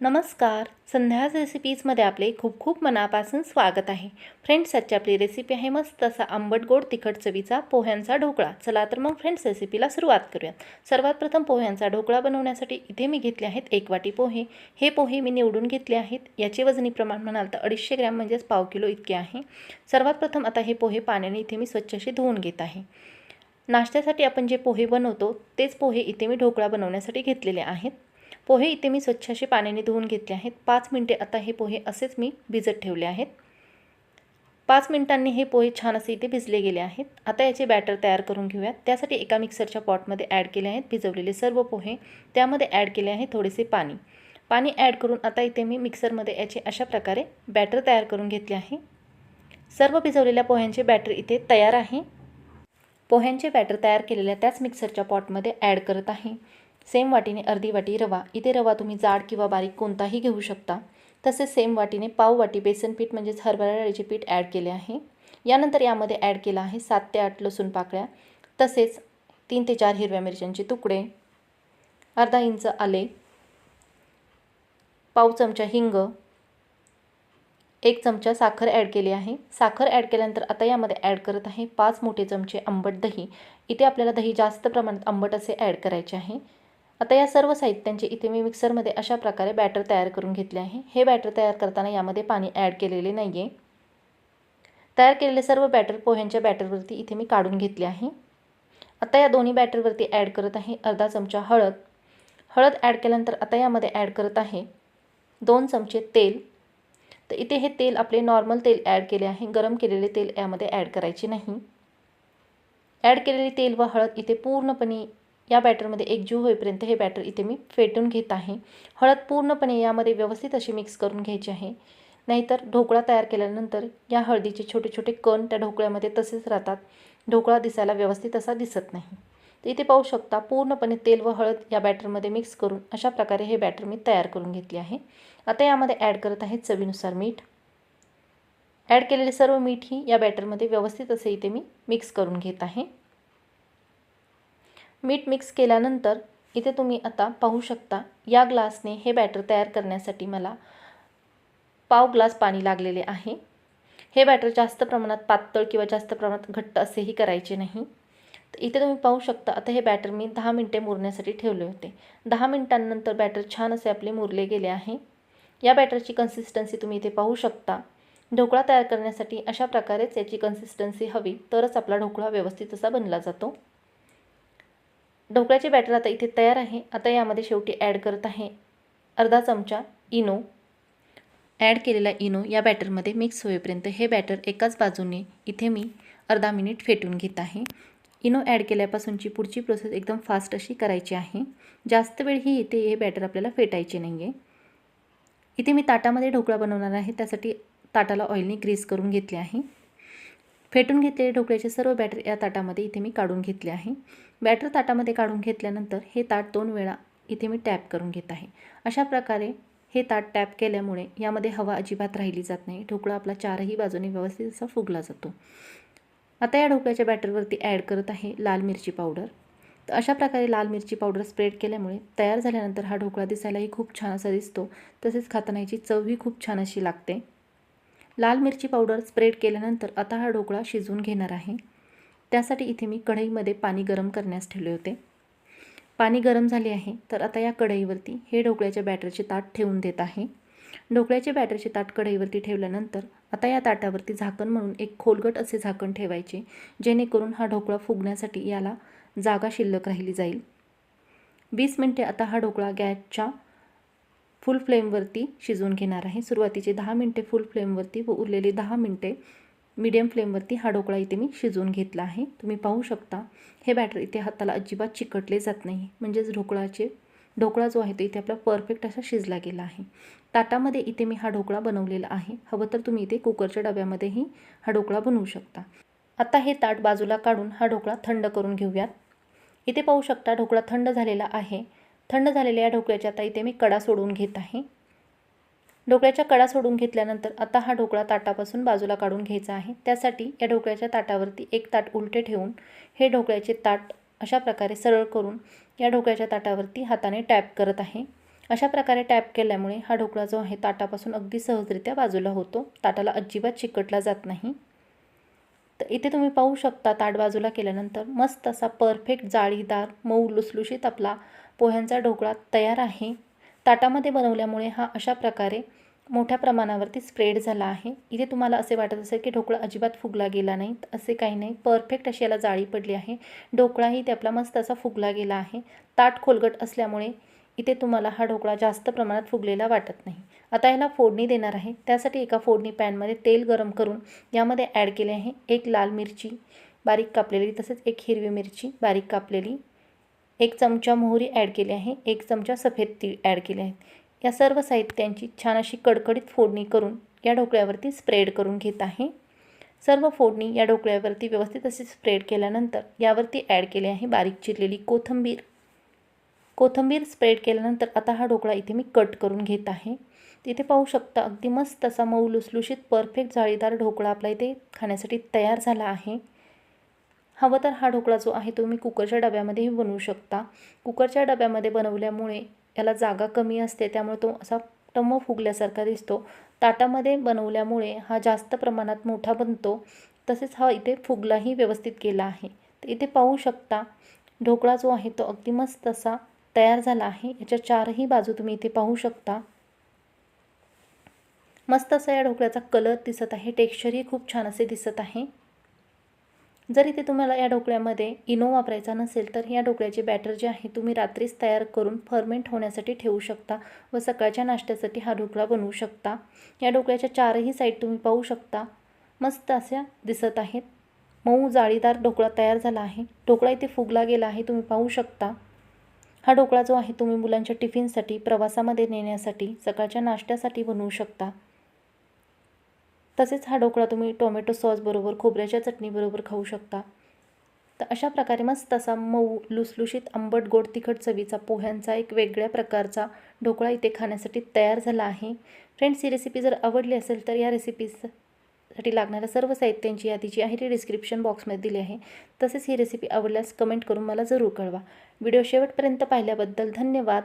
नमस्कार. संध्याज रेसिपीजमध्ये आपले खूप खूप मनापासून स्वागत आहे. फ्रेंड्स आजची आपली रेसिपी आहे मस्त असा आंबट गोड तिखट चवीचा पोह्यांचा ढोकळा. चला तर मग फ्रेंड्स रेसिपीला सुरुवात करूयात. सर्वात प्रथम पोह्यांचा ढोकळा बनवण्यासाठी इथे मी घेतले आहेत एक वाटी पोहे. हे पोहे मी निवडून घेतले आहेत. याचे वजनी प्रमाण म्हणाल तर अडीचशे ग्रॅम म्हणजेच पाव किलो इतके आहे. सर्वात प्रथम आता हे पोहे पाण्याने इथे मी स्वच्छशी धुवून घेत आहे. नाश्त्यासाठी आपण जे पोहे बनवतो तेच पोहे इथे मी ढोकळा बनवण्यासाठी घेतलेले आहेत. पोहे इथे मी स्वच्छ असे पाण्याने धुवून घेतले आहेत. पाच मिनटे आता हे पोहे असेच मी भिजत ठेवले आहेत. पाच मिनिटांनी हे पोहे छान असे इथे भिजले गेले आहेत. आता याचे बॅटर तयार करून घेऊयात. त्यासाठी एका मिक्सरच्या पॉटमध्ये ॲड केले आहेत भिजवलेले सर्व पोहे. त्यामध्ये ॲड केले आहे थोडेसे पाणी. पाणी ॲड करून आता इथे मी मिक्सरमध्ये याचे अशा प्रकारे बॅटर तयार करून घेतले आहे. सर्व भिजवलेल्या पोह्यांचे बॅटर इथे तयार आहे. पोह्यांचे बॅटर तयार केलेल्या त्याच मिक्सरच्या पॉटमध्ये ॲड करत आहे. सेम वाटीने अर्धी वाटी रवा. इथे रवा तुम्ही जाड किंवा बारीक कोणताही घेऊ शकता. तसेच सेम वाटीने पाव वाटी बेसन पीठ म्हणजेच हरभरा डाळीचे पीठ ॲड केले आहे. यानंतर यामध्ये ॲड केला आहे सात ते आठ लसूण पाकळ्या. तसेच तीन ते चार हिरव्या मिरच्यांचे तुकडे. अर्धा इंच आले. पाव चमचा हिंग. एक चमचा साखर ॲड केली आहे. साखर ॲड केल्यानंतर आता यामध्ये ॲड करत आहे पाच मोठे चमचे आंबट दही. इथे आपल्याला दही जास्त प्रमाणात आंबट असे ॲड करायचे आहे. आता या सर्व साहित्यांचे इथे मी मिक्सरमध्ये अशा प्रकारे बॅटर तयार करून घेतले आहे. हे बॅटर तयार करताना यामध्ये पाणी ॲड केलेले नाही आहे तयार केलेले सर्व बॅटर पोह्यांच्या बॅटरवरती इथे मी काढून घेतले आहे. आता या दोन्ही बॅटरवरती ॲड करत आहे अर्धा चमचा हळद. हळद ॲड केल्यानंतर आता यामध्ये ॲड करत आहे दोन चमचे तेल. तर इथे हे तेल आपले नॉर्मल तेल ॲड केले आहे. गरम केलेले तेल यामध्ये ॲड करायचे नाही. ॲड केलेले तेल व हळद इथे पूर्णपणे या बॅटरमध्ये एकजीव होईपर्यंत हे बॅटर इथे मी फेटून घेत आहे. हळद पूर्णपणे यामध्ये व्यवस्थित अशी मिक्स करून घ्यायची आहे. नाहीतर ढोकळा तयार केल्यानंतर या हळदीचे छोटे छोटे कण त्या ढोकळ्यामध्ये तसेच राहतात. ढोकळा दिसायला व्यवस्थित असा दिसत नाही. तर इथे पाहू शकता पूर्णपणे तेल व हळद या बॅटरमध्ये मिक्स करून अशा प्रकारे हे बॅटर मी तयार करून घेतली आहे. आता यामध्ये ॲड करत आहे चवीनुसार मीठ. ॲड केलेले सर्व मीठही या बॅटरमध्ये व्यवस्थित असे इथे मी मिक्स करून घेत आहे. मीठ मिक्स केल्यानंतर इथे तुम्ही आता पाहू शकता या ग्लासने हे बॅटर तयार करण्यासाठी मला पाव ग्लास पाणी लागलेले आहे. हे बॅटर जास्त प्रमाणात पातळ किंवा जास्त प्रमाणात घट्ट असेही करायचे नाही. तर इथे तुम्ही पाहू शकता आता हे बॅटर मी दहा मिनटे मुरण्यासाठी ठेवले होते. दहा मिनटांनंतर बॅटर छान असे आपले मुरले गेले आहे. या बॅटरची कन्सिस्टन्सी तुम्ही इथे पाहू शकता. ढोकळा तयार करण्यासाठी अशा प्रकारेच याची कन्सिस्टन्सी हवी तरच आपला ढोकळा व्यवस्थित असा बनला जातो. ढोकळ्याचे बॅटर आता इथे तयार आहे. आता यामध्ये शेवटी ॲड करत आहे. अर्धा चमचा इनो. ॲड केलेला इनो या बॅटरमध्ये मिक्स होईपर्यंत हे बॅटर एकाच बाजूने इथे मी अर्धा मिनिट फेटून घेत आहे. इनो ॲड केल्यापासूनची पुढची प्रोसेस एकदम फास्ट अशी करायची आहे. जास्त वेळ ही इथे हे बॅटर आपल्याला फेटायचे नाही आहे इथे मी ताटामध्ये ढोकळा बनवणार आहे. त्यासाठी ताटाला ऑइलने ग्रीस करून घेतले आहे. फेटून घेतलेले ढोकळ्याचे सर्व बॅटर या ताटामध्ये इथे मी काढून घेतले आहे. बॅटर ताटामध्ये काढून घेतल्यानंतर हे ताट दोन वेळा इथे मी टॅप करून घेत आहे. अशा प्रकारे हे ताट टॅप केल्यामुळे यामध्ये हवा अजिबात राहिली जात नाही. ढोकळा आपला चारही बाजूने व्यवस्थित असा फुगला जातो. आता या ढोकळ्याच्या बॅटरवरती ॲड करत आहे लाल मिरची पावडर. तर अशा प्रकारे लाल मिरची पावडर स्प्रेड केल्यामुळे तयार झाल्यानंतर हा ढोकळा दिसायलाही खूप छान असा दिसतो. तसेच खाताना याची चवही खूप छान अशी लागते. लाल मिरची पावडर स्प्रेड केल्यानंतर आता हा ढोकळा शिजवून घेणार आहे. त्यासाठी इथे मी कढईमध्ये पाणी गरम करण्यास ठेवले होते. पाणी गरम झाले आहे तर आता या कढईवरती हे ढोकळ्याच्या बॅटरचे ताट ठेवून देत आहे. ढोकळ्याचे बॅटरचे ताट कढईवरती ठेवल्यानंतर आता या ताटावरती झाकण म्हणून एक खोलगट असे झाकण ठेवायचे जेणेकरून हा ढोकळा फुगण्यासाठी याला जागा शिल्लक राहिली जाईल. वीस मिनटे आता हा ढोकळा गॅसच्या फुल फ्लेमवरती शिजवून घेणार आहे. सुरुवातीचे दहा मिनटे फुल फ्लेमवरती व उरलेले दहा मिनटे मीडियम फ्लेमवरती हा ढोकळा इथे मी शिजवून घेतला आहे. तुम्ही पाहू शकता हे बॅटर इथे हाताला अजिबात चिकटले जात नाही. म्हणजेच ढोकळाचे ढोकळा जो आहे तो इथे आपला परफेक्ट असा शिजला गेला आहे. ताटामध्ये इथे मी हा ढोकळा बनवलेला आहे. हवं तर तुम्ही इथे कुकरच्या डब्यामध्येही हा ढोकळा बनवू शकता. आता हे ताट बाजूला काढून हा ढोकळा थंड करून घेऊयात. इथे पाहू शकता ढोकळा थंड झालेला आहे. थंड झालेल्या या ढोकळ्याच्या आता इथे मी कडा सोडून घेत आहे. ढोकळ्याच्या कडा सोडून घेतल्यानंतर आता हा ढोकळा ताटापासून बाजूला काढून घ्यायचा आहे. त्यासाठी या ढोकळ्याच्या ताटावरती एक ताट उलटे ठेवून हे ढोकळ्याचे ताट अशा प्रकारे सरळ करून या ढोकळ्याच्या ताटावरती हाताने टॅप करत आहे. अशा प्रकारे टॅप केल्यामुळे हा ढोकळा जो आहे ताटापासून अगदी सहजरित्या बाजूला होतो. ताटाला अजिबात चिकटला जात नाही. तर इथे तुम्ही पाहू शकता ताट बाजूला केल्यानंतर मस्त असा परफेक्ट जाळीदार मऊ लुसलुशीत आपला पोह्यांचा ढोकळा तयार आहे. ताटामध्ये बनवल्यामुळे हा अशा प्रकारे मोठ्या प्रमाणावरती स्प्रेड झाला आहे. इथे तुम्हाला असे वाटत असेल की ढोकळा अजिबात फुगला गेला नाही असे काही नाही. परफेक्ट अशी याला जाळी पडली आहे. ढोकळाही ते आपला मस्त असा फुगला गेला आहे. ताट खोलगट असल्यामुळे इथे तुम्हाला हा ढोकळा जास्त प्रमाणात फुगलेला वाटत नाही. आता याला फोडणी देणार आहे. त्यासाठी एका फोडणी पॅनमध्ये तेल गरम करून यामध्ये ॲड केले आहे एक लाल मिरची बारीक कापलेली तसेच एक हिरवी मिरची बारीक कापलेली. एक चमचा मोहरी ॲड केली आहे एक चमचा सफेद तीळ ॲड केले आहेत. या सर्व साहित्यांची छान अशी कडकडीत फोडणी करून या ढोकळ्यावरती स्प्रेड करून घेत आहे. सर्व फोडणी या ढोकळ्यावरती व्यवस्थित अशी स्प्रेड केल्यानंतर यावरती ॲड केले आहे बारीक चिरलेली कोथिंबीर. कोथिंबीर स्प्रेड केल्यानंतर आता हा ढोकळा इथे मी कट करून घेत आहे. तिथे पाहू शकता अगदी मस्त असा मऊ लुसलुशीत परफेक्ट जाळीदार ढोकळा आपला इथे खाण्यासाठी तयार झाला आहे. हवं तर हा ढोकळा जो आहे तुम्ही कुकरच्या डब्यामध्येही बनवू शकता. कुकरच्या डब्यामध्ये बनवल्यामुळे याला जागा कमी असते त्यामुळे तो असा टम्म फुगल्यासारखा दिसतो. ताटामध्ये बनवल्यामुळे हा जास्त प्रमाणात मोठा बनतो. तसेच हा इथे फुगलाही व्यवस्थित केला आहे. तर इथे पाहू शकता ढोकळा जो आहे तो अगदी मस्त असा तयार झाला आहे. याच्या चारही बाजू तुम्ही इथे पाहू शकता. मस्त असा या ढोकळ्याचा कलर दिसत आहे. टेक्स्चरही खूप छान असे दिसत आहे. जर इथे तुम्हाला या ढोकळ्यामध्ये इनो वापरायचा नसेल तर या ढोकळ्याची बॅटर जी आहे तुम्ही रात्रीच तयार करून फर्मेंट होण्यासाठी ठेवू शकता व सकाळच्या नाश्त्यासाठी हा ढोकळा बनवू शकता. या ढोकळ्याच्या चारही साईड तुम्ही पाहू शकता. मस्त अशा दिसत आहेत. मऊ जाळीदार ढोकळा तयार झाला आहे. ढोकळा इथे फुगला गेला आहे तुम्ही पाहू शकता. हा ढोकळा जो आहे तुम्ही मुलांच्या टिफिनसाठी प्रवासामध्ये नेण्यासाठी सकाळच्या नाश्त्यासाठी बनवू शकता. तसेच हा ढोकळा तुम्ही टोमॅटो सॉसबरोबर खोबऱ्याच्या चटणीबरोबर खाऊ शकता. तर अशा प्रकारे मस्त असा मऊ लुसलुशीत आंबट गोड तिखट चवीचा पोह्यांचा एक वेगळ्या प्रकारचा ढोकळा इथे खाण्यासाठी तयार झाला आहे. फ्रेंड्स ही रेसिपी जर आवडली असेल तर या रेसिपीसाठी लागणाऱ्या सर्व साहित्यांची यादी जी आहे ती डिस्क्रिप्शन बॉक्समध्ये दिली आहे. तसेच ही रेसिपी आवडल्यास कमेंट करून मला जरूर कळवा. व्हिडिओ शेवटपर्यंत पाहिल्याबद्दल धन्यवाद.